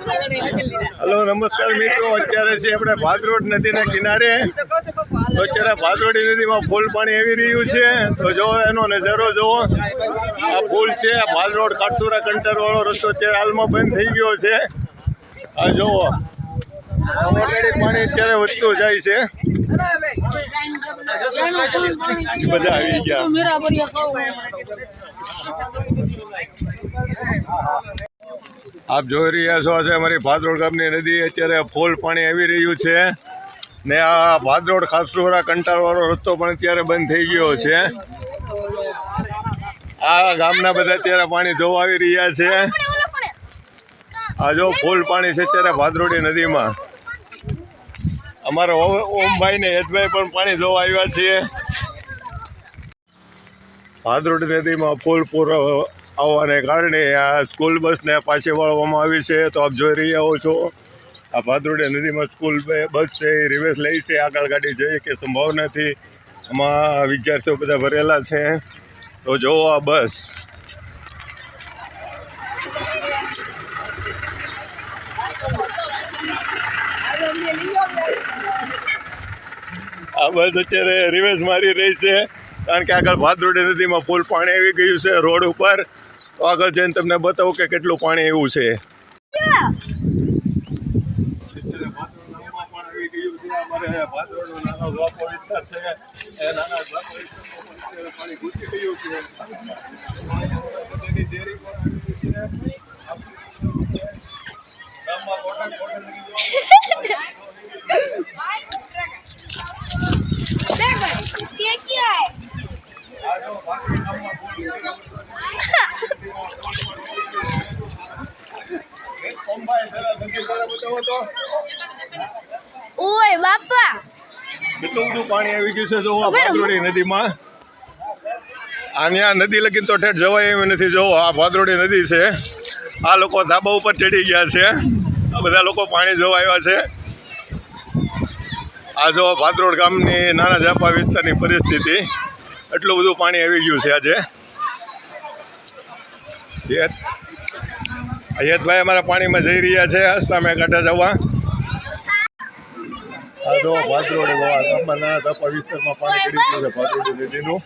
Hello, નમસ્કાર મિત્રો. અત્યારે છે આપણે ભાદરોડ નદીના કિનારે. તો અત્યારે ભાદરોડી નદીમાં ફૂલ પાણી આવી રહ્યું છે. તો જો એનો નજારો જુઓ. આ ફૂલ છે. આ ભાદરોડ કાટસુરા કંટર વાળો રસ્તો અત્યારે હાલમાં બંધ થઈ ગયો છે. આ જુઓ. ઓલરેડી પાણી અત્યારે વધતું જાય છે. બધા આવી ગયા. આપ જોઈ રહ્યા છો આજે અમારી ભાદરોડ ગામની નદી. અત્યારે ફૂલ પાણી આવી રહ્યું છે. ને આ ભાદરોડ ખાસરોરા કંટાળવાળો રસ્તો પણ અત્યારે બંધ થઈ ગયો છે. આ ગામના બધા અત્યારે પાણી જોવા આવી રહ્યા છે. આ જો ફૂલ પાણી છે અત્યારે ભાદરોડી નદીમાં. અમારા ઓમભાઈ ને હેતભાઈ પણ પાણી જોવા આવ્યા છે. ભાદરોડી નદીમાં ફૂલ પૂરો આવવાને કારણે આ સ્કૂલ બસને પાછી વળવામાં આવી છે. તો આપ જોઈ રહ્યા હો છો, આ ભાદરોડી નદીમાં સ્કૂલ બસ છે, એ રિવર્સ લઈ છે. આગળ ગાડી જઈએ કે સંભાવના નથી. આમાં વિદ્યાર્થીઓ બધા ભરેલા છે. તો જોવો આ બસ આ બસ અત્યારે રિવેસ મારી રહી છે. કારણ કે આગળ ભાદરોડી નદીમાં ફૂલ પાણી આવી ગયું છે રોડ ઉપર. તો આગળ જઈને તમને બતાવું કે કેટલું પાણી એવું છે. ये બધું પાણી આવી ગયું છે જોવો ભાદરોડી નદીમાં. આ આ નદી લગીને તો ઠેઠ જવાય એમ નથી જોવો આ ભાદરોડી નદી છે. આ લોકો ધાબા ઉપર ચડી ગયા છે. આ બધા લોકો પાણી જોવા આવ્યા છે. આ જો ભાદરોડ ગામની નાના ઝાપા વિસ્તારની પરિસ્થિતિ એટલું બધું પાણી આવી ગયું છે આજે. યત યતભાઈ અમારા પાણીમાં જઈ રહ્યા છે સામે કાંઠા જવા. જો ભાદરોડે ગામમાં નાના ઝાપા વિસ્તારમાં પાણી ચડી ગયું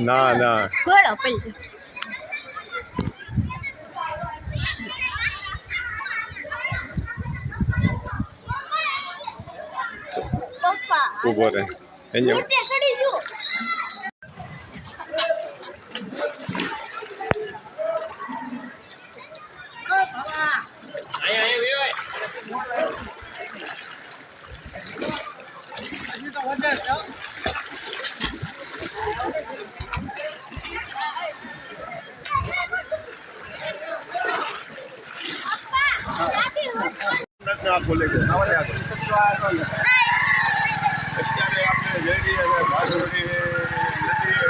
ના ના. પપ્પા ઊભો રહે. અહીંયા મોટે સડી જો આ ખોલે છે. આગળ. અત્યારે આપણે રેડી છે ભાદરડી નદી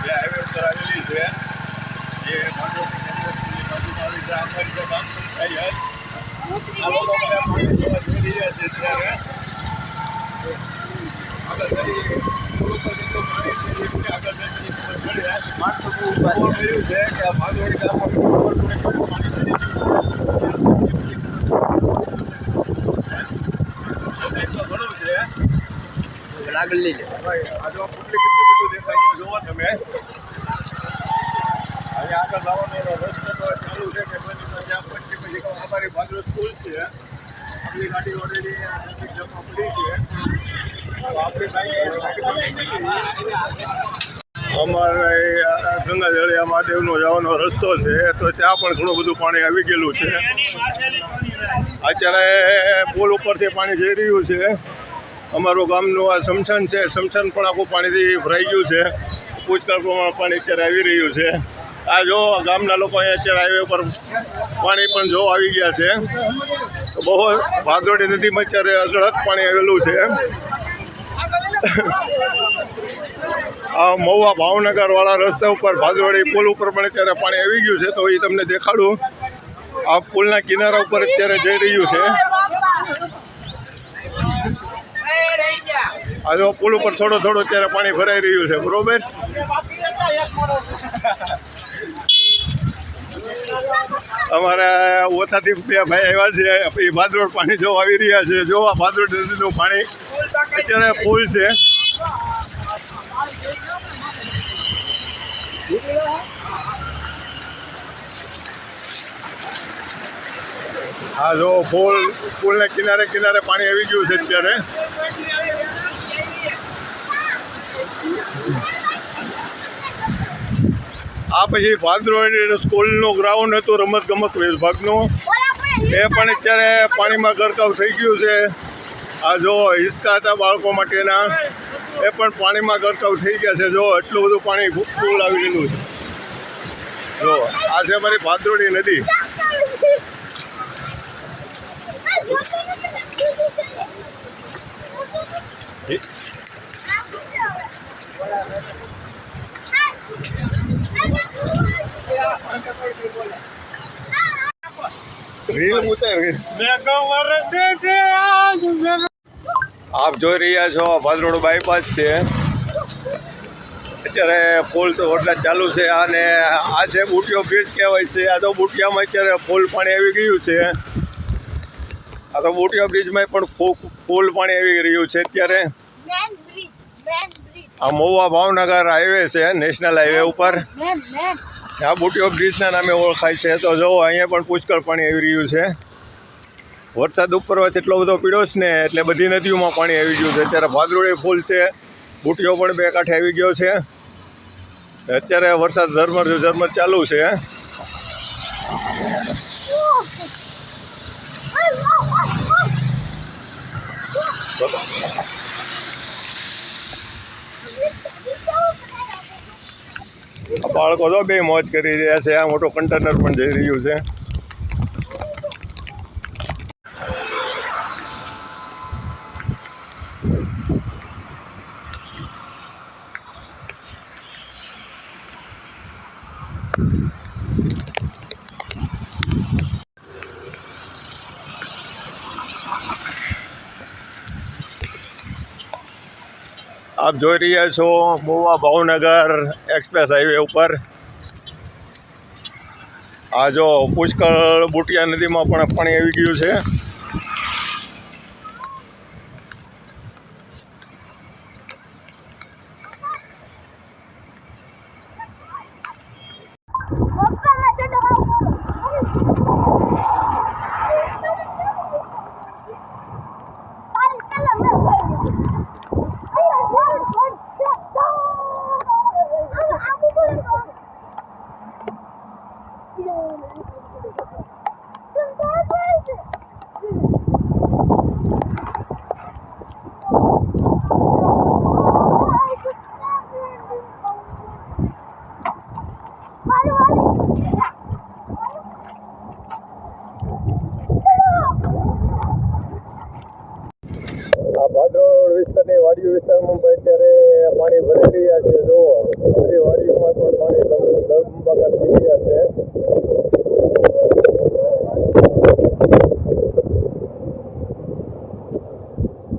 જે હાઈવે ઉપર આવેલી છે. જે ભાદરડી કેન્દ્રની બાજુમાં આવી છે આપણે જે ગામ પંચાયત આ લોકો બધા પાણી જોવા જઈ રહ્યા છે ત્યારે આગળ જઈ પૂરું પર જેટલું પાણી છે એ રીતે આગળ જઈને ખબર પડે માત્ર બહુ જોવા મળ્યું છે કે આ ભાદરડી ગામમાં પૂરું પર થોડું પાણી ચડી ગયું છે એટલું ઘણું છે આગળ લઈ લે. જોવો તમે. હવે આગળ જવાનો રસ્તો છે કે પછી પછી અમારી છે. આપણી ગાડી ઓલરેડી નજીક પડી અમારે ગંગાજળિયા મહાદેવનો જવાનો રસ્તો છે, તો ત્યાં પણ ઘણું બધું પાણી આવી ગયેલું છે. અત્યારે પુલ ઉપરથી પાણી જઈ રહ્યું છે. અમારું ગામનું આ સમશાન છે. સમશાન પણ આખું પાણીથી ભરાઈ ગયું છે. પુષ્કળ પ્રમાણ પાણી અત્યારે આવી રહ્યું છે. આ જો ગામના લોકો અહીંયા અત્યારે હાઈવે પર પાણી પણ જો આવી ગયા છે. બહુ ભાદરોડી નદીમાં અત્યારે અઢળક પાણી આવેલું છે. આ મહુવા ભાવનગરવાળા રસ્તા ઉપર ભાદરોડી પુલ ઉપર પણ અત્યારે પાણી આવી ગયું છે. તો એ તમને દેખાડું. આ પુલના કિનારા ઉપર અત્યારે જઈ રહ્યું છે. જો પુલ ઉપર થોડો થોડો અત્યારે પાણી ભરાઈ રહ્યું છે, બરોબર? અમારા ઓથાથી બે ભાઈ આવ્યા છે, એ ભાદરોડ પાણી જો આવી રહ્યા છે. જો આ ભાદરોડ નદીનું પાણી અત્યારે ફૂલ છે. હા જો પુલ, પુલને કિનારે કિનારે પાણી આવી ગયું છે અત્યારે. આ પછી ભાદરોડ સ્કૂલનું ગ્રાઉન્ડ હતું રમત ગમત વિભાગનું. એ પણ અત્યારે પાણીમાં ગરકાવ થઈ ગયું છે. આ જો હિંચકા હતા બાળકો માટેના, એ પણ પાણીમાં ગરકાવ થઈ ગયા છે. જો એટલું બધું પાણી ફૂલ આવી ગયેલું છે. જો, આ છે અમારી ભાદરોડી નદી. આપ જોઈ રહ્યા છો, ભાદરોડ બાયપાસ છે. અત્યારે ફૂલ તો એટલા ચાલુ છે અને આ છે બુટિયો બ્રિજ કહેવાય છે, આ તો બુટિયામાં અત્યારે ફૂલ પાણી આવી ગયું છે. આ તો બુટિયા બ્રિજમાં પણ ફૂલ પાણી આવી રહ્યું છે અત્યારે. આ મહુવા ભાવનગર હાઈવે છે નેશનલ હાઈવે ઉપર. આ બોટિયો બ્રિજના નામે ઓળખાય છે. તો જો અહીંયા પણ પુષ્કળ પાણી આવી રહ્યું છે. વરસાદ ઉપર વચ્ચે એટલો બધો પીડ્યો છે ને એટલે બધી નદીઓમાં પાણી આવી ગયું છે. અત્યારે ભાદરોળી ફૂલ છે. બુટીઓ પણ બે કાંઠે આવી ગયો છે. અત્યારે વરસાદ ઝરમર ઝરમર ચાલુ છે. બાળકો તો બે મોજ કરી રહ્યા છે આ મોટો કન્ટેનર પણ જઈ રહ્યું છે. આપ જોઈ રહ્યા છો મોવા ભાવનગર એક્સપ્રેસ હાઈવે ઉપર. આ જો પુષ્કળ બુટિયા નદીમાં પણ પાણી આવી ગયું છે. આ ભાદરોડ વિસ્તારની વાડીઓ વિસ્તારમાં ભાઈ અત્યારે પાણી ભરી રહ્યા છે. જુઓ, બધી વાડીઓમાં પણ પાણી ધમબાકાર થઈ રહ્યા છે.